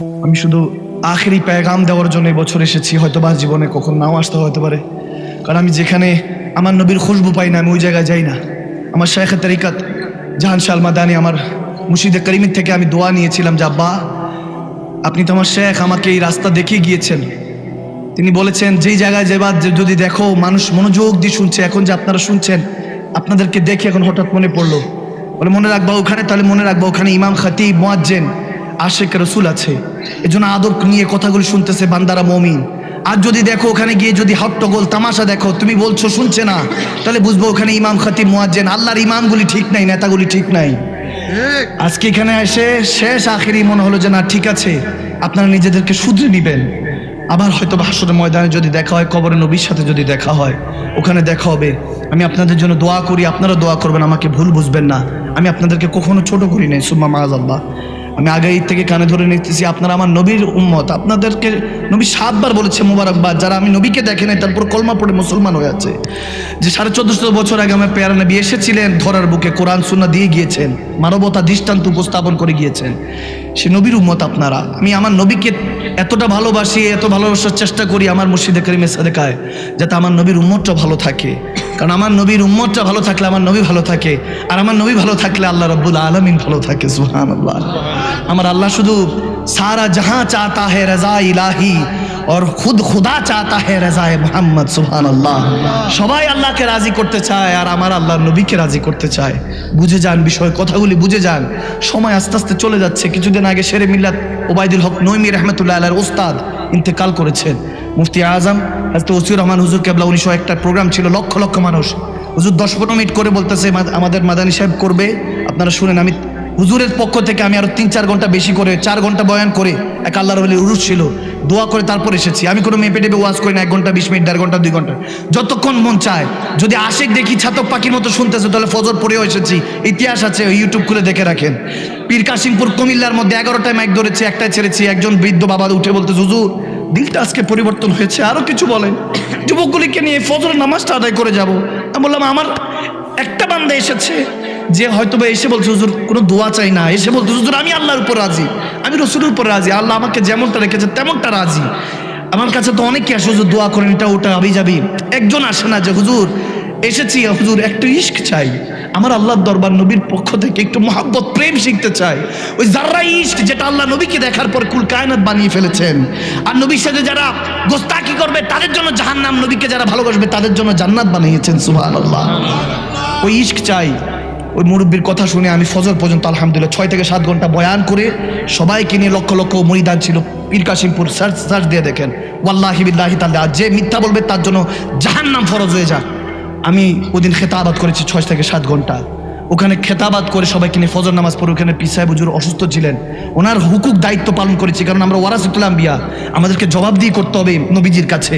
আমি শুধু আখেরি প্যাগাম দেওয়ার জন্য বছর এসেছি হয়তো বা জীবনে কখন নাও আসতে হতে পারে। কারণ আমি যেখানে আমার নবীর খুশবু পাই না, আমি ওই জায়গায় যাই না। আমার শেখের তারিকাত, জাহান শাল মাদানি আমার মুর্শিদে করিমের থেকে আমি দোয়া নিয়েছিলাম যে, আব্বা, আপনি তো আমার শেখ, আমাকে এই রাস্তা দেখিয়ে গিয়েছেন। তিনি বলেছেন, যেই জায়গায় যে- যদি দেখো মানুষ মনোযোগ দিয়ে শুনছে, এখন যে আপনারা শুনছেন, আপনাদেরকে দেখে এখন হঠাৎ মনে পড়ল। বলে, মনে রাখবা ওখানে? তাহলে মনে রাখবা ওখানে ইমাম খাতি মোয়াজ্জেন আশেক রসুল আছে। এজন্য আদর নিয়ে কথাগুলো শুনতেছে বান্দারা মমিন। আর যদি দেখো ওখানে গিয়ে যদি হট্টগোল তামাশা দেখো, তুমি বলছো শুনছে না, তাহলে বুঝব ওখানে ইমাম খাতিব, মোয়াজ্জেন, আল্লাহর ইমামগুলি ঠিক নাই, নেতাগুলি ঠিক নাই। আজকে এখানে এসে শেষ আখেরই মনে হলো যে না, ঠিক আছে, আপনারা নিজেদেরকে শুধরে নিবেন। আবার হয়তো ভাষণের ময়দানে যদি দেখা হয় কবরে নবীর সাথে যদি দেখা হয়, ওখানে দেখা হবে। আমি আপনাদের জন্য দোয়া করি, আপনারা দোয়া করবেন, আমাকে ভুল বুঝবেন না। আমি আপনাদেরকে কখনো ছোট করি নাই, সুম্মা মাজ আল্লাহ আমি আগে থেকে কানে ধরে নিতেছি, আপনারা আমার নবীর উম্মত। আপনাদেরকে নবী সাতবার বলেছে মুবারকবাদ, যারা আমি নবীকে দেখে নাই তারপর কলমা পড়ে মুসলমান হয়ে আছে। যে সাড়ে চোদ্দশো বছর আগে আমার পেয়ারা নবী এসেছিলেন, ধরার বুকে কোরআন সুন্না দিয়ে গিয়েছেন, মানবতা দৃষ্টান্ত উপস্থাপন করে গিয়েছেন। সে নবীর উম্মত আপনারা। আমি আমার নবীকে এতটা ভালোবাসি, এত ভালোবাসার চেষ্টা করি আমার মুর্শিদে করিমের সাদেকায়, যাতে আমার নবীর উম্মতটা ভালো থাকে। কারণ আমার নবীর উম্মতটা ভালো থাকলে আমার নবী ভালো থাকে আর আমার নবী ভালো থাকলে আল্লাহ রব্বুল আলমিন ভালো থাকে সুহান আল্লাহ আমার আল্লাহ শুধু সারা জাহাঁ চাহতা হে রাজা ইলাহি और खुद खुदा चाहता है रजाए মোহাম্মদ সুহান আল্লাহ সবাই আল্লাহকে রাজি করতে চায় আর আমার আল্লাহ নবীকে রাজি করতে চায় বুঝে যান বিষয় কথাগুলি বুঝে যান সময় আস্তে আস্তে চলে যাচ্ছে কিছুদিন আগে শেরে মিল্লাত ওবায়দুল হক নৈমি রহমতুল্লাহ আল্লাহর ওস্তাদ ইন্তেকাল করেছেন। মুফতি আজম, হাজরত ওসিউর রহমান হুজুর কেবলা উনিশশো একটা প্রোগ্রাম ছিল, লক্ষ লক্ষ মানুষ। হুজুর দশ পনেরো মিনিট করে বলতেছে, "মা- আমাদের মাদানী সাহেব করবে। আপনারা শুনেন, আমি হুজুরের পক্ষ থেকে আমি আরও তিন, চার ঘণ্টা বেশি করে, চার ঘণ্টা বয়ান করে এক আল্লাহর বলে উরুস ছিল, দোয়া করে তারপর এসেছি। আমি কোনো মেপে টেপে ওয়াজ করি না, এক ঘণ্টা, বিশ মিনিট, দেড় ঘণ্টা, দুই ঘণ্টা। যতক্ষণ মন চায়, যদি আশেক দেখি ছাতক পাখির মতো শুনতেছে, তাহলে ফজর পড়েও এসেছি। ইতিহাস আছে ইউটিউব খুলে দেখে রাখেন। পীর কাশিমপুর কুমিল্লার মধ্যে এগারোটায় মাইক ধরেছি একটাই ছেড়েছি, একজন বৃদ্ধ বাবা উঠে বলতে, হুজুর, দিলটা আজকে পরিবর্তন হয়েছে, আরও কিছু বলেন। যুবকগুলিকে নিয়ে ফজরের নামাজটা আদায় করে যাব। আমি বললাম, আমার একটা বান্দা এসেছে যে হয়তো বা এসে বলছে, হুজুর, কোনো দোয়া চাই না। এসে বলছে, হুজুর, আমি আল্লাহর উপর রাজি। আমি রসুলের উপর রাজি। আল্লাহ আমাকে যেমনটা রেখেছে, তেমনটা রাজি। আমার কাছে তো অনেকে আসে, হুজুর, দোয়া করেন, এটা ওটা, আবি যাবি। একজন আসে না যে, হুজুর, এসেছি, হুজুর, একটু ইস্ক চাই। আমার আল্লাহর দরবার নবীর পক্ষ থেকে একটু মহাব্বত, প্রেম শিখতে চাই। ওই জাররা ইস্ক যেটা আল্লাহ নবীকে দেখার পর কুল কায়নাত বানিয়ে ফেলেছেন। আর নবীর সাথে যারা গোস্তাকি করবে, তাদের জন্য জাহান্নাম নবীকে যারা ভালোবাসবে, তাদের জন্য জান্নাত বানিয়েছেন, সুবহানাল্লাহ। ওই ইস্ক চাই। ওই মুরব্বীর কথা শুনে আমি ফজর পর্যন্ত আলহামদুলিল্লাহ ছয় থেকে সাত ঘণ্টা বয়ান করে সবাইকে নিয়ে লক্ষ লক্ষ মরিদান ছিল। পীর কাশিমপুর সার্চ সার্চ দিয়ে দেখেন। ওয়াল্লাহি বিল্লাহি আর যে মিথ্যা বলবে তার জন্য জাহান নাম ফরজ হয়ে যাক। আমি ওদিন খেতাবাদ করেছি ছয় থেকে সাত ঘণ্টা। ওখানে খেতাবাদ করে সবাইকে নিয়ে ফজর নামাজ পড়ে ওখানে পিসায় বুজুর অসুস্থ ছিলেন। ওনার হুকুক দায়িত্ব পালন করেছি, কারণ আমরা ওয়ারাসুতুল্লাম বিয়া আমাদেরকে জবাবদিহি করতে হবে নবীজির কাছে।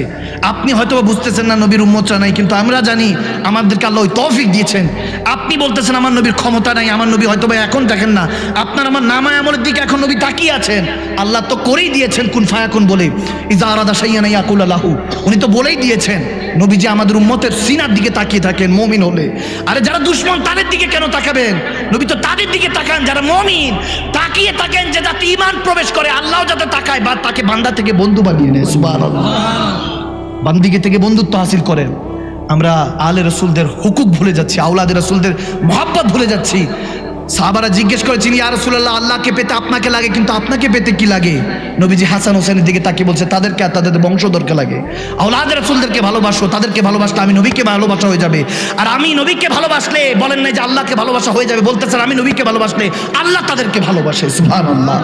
আপনি হয়তো বুঝতেছেন না নবীর উম্মতরা নাই, কিন্তু আমরা জানি আমাদেরকে আল্লাহ ওই তৌফিক দিয়েছেন। আপনি বলতেছেন আমার নবীর ক্ষমতা নাই, আমার নবী হয়তো বা এখন দেখেন না। আপনার আমার নামায় আমলের দিকে এখন নবী তাকিয়ে আছেন। আল্লাহ তো করেই দিয়েছেন, কুন ফায়াকুন বলে। ইজা আরাদা সাইয়া নাই আকুল আল্লাহু উনি তো বলেই দিয়েছেন নবীজি আমাদের উম্মতের সিনার দিকে তাকিয়ে থাকেন, মমিন হলে। আরে যারা দুশ্মন তাদের দিকে কেন তাকাবেন? নবী তো তাদের দিকে তাকান, যারা মমিন তাকিয়ে থাকেন যে যাতে ইমান প্রবেশ করে, আল্লাহ যাতে তাকায় বা তাকে বান্দা থেকে বন্ধু বানিয়ে নেয়, সুবহানাল্লাহ। বান্দিকে থেকে বন্ধুত্ব হাসিল করেন। আমরা আলে রসুলদের হুকুক ভুলে যাচ্ছি আউলাদের রসুলদের মহাব্বত ভুলে যাচ্ছি। সাহাবারা জিজ্ঞেস করেছেন ইয়া রসুল্লাহ আল্লাহকে পেতে আপনাকে লাগে, কিন্তু আপনাকে পেতে কি লাগে? নবীজি হাসান হোসেনের দিকে তাকিয়ে বলছে, তাদেরকে আর তাদের বংশধরকে লাগে। আউলাদের রসুলদেরকে ভালোবাসো, তাদেরকে ভালোবাসলে আমি নবীকে ভালোবাসা হয়ে যাবে। আর আমি নবীকে ভালোবাসলে, বলেন না যে আল্লাহকে ভালোবাসা হয়ে যাবে বলতে বলতেছেন আমি নবীকে ভালোবাসলে আল্লাহ তাদেরকে ভালোবাসে, সুবহানাল্লাহ।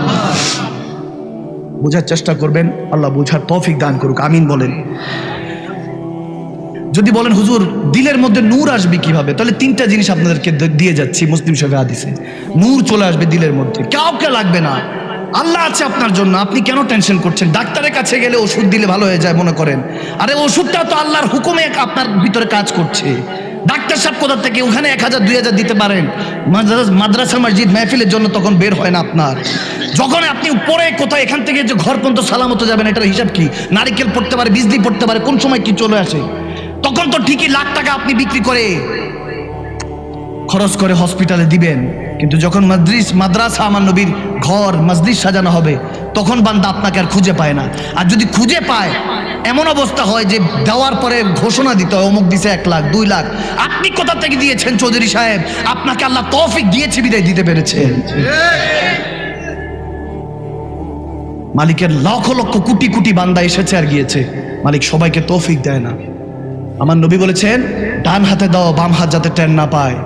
বোঝার চেষ্টা করবেন, আল্লাহ বোঝার তৌফিক দান করুক, আমিন বলেন। যদি বলেন, হুজুর, দিলের মধ্যে নূর আসবে কীভাবে? তাহলে তিনটা জিনিস আপনাদেরকে দিয়ে যাচ্ছি মুসলিম শফে হাদিসে। নূর চলে আসবে দিলের মধ্যে। কাউকে লাগবে না। আল্লাহ আছে আপনার জন্য। আপনি কেন টেনশন করছেন? ডাক্তারের কাছে গেলে ওষুধ দিলে ভালো হয়ে যায়, মনে করেন। আরে, ওষুধটা তো আল্লাহর হুকুমে আপনার ভিতরে কাজ করছে। ডাক্তার সাহেব কোথা থেকে? ওখানে এক হাজার, দুই হাজার দিতে পারেন। মাদ্রাসা মসজিদ মেহফিলের জন্য তখন বের হয় না আপনার। যখন আপনি পরে কোথায় এখান থেকে যে ঘর পর্যন্ত সালামত যাবেন, এটার হিসাব কি? নারিকেল পড়তে পারে, বিজলি পড়তে পারে, কোন সময় কি চলে আসে? তখন তো ঠিকই লাখ টাকা আপনি বিক্রি করে খরচ করে হসপিটালে দিবেন। কিন্তু যখন মাদ্রিস, মাদ্রাসা আমার নবীর ঘর মসজিদ সাজানো হবে, তখন বান্দা আপনাকে আর খুঁজে পায় না। আর যদি খুঁজে পায়, এমন অবস্থা হয় যে দেওয়ার পরে ঘোষণা দিতে হয়, অমুক দিছে এক লাখ, দুই লাখ। আপনি কোথা থেকে দিয়েছেন চৌধুরী সাহেব? আপনাকে আল্লাহ তৌফিক দিয়েছে, বিদায় দিতে পেরেছে। মালিকের লক্ষ লক্ষ কোটি কোটি বান্দা এসেছে আর গিয়েছে। মালিক সবাইকে তৌফিক দেয় না। আমার নবী বলেছেন ডান হাতে দাও বাম হাত যাতে টেন না পায়।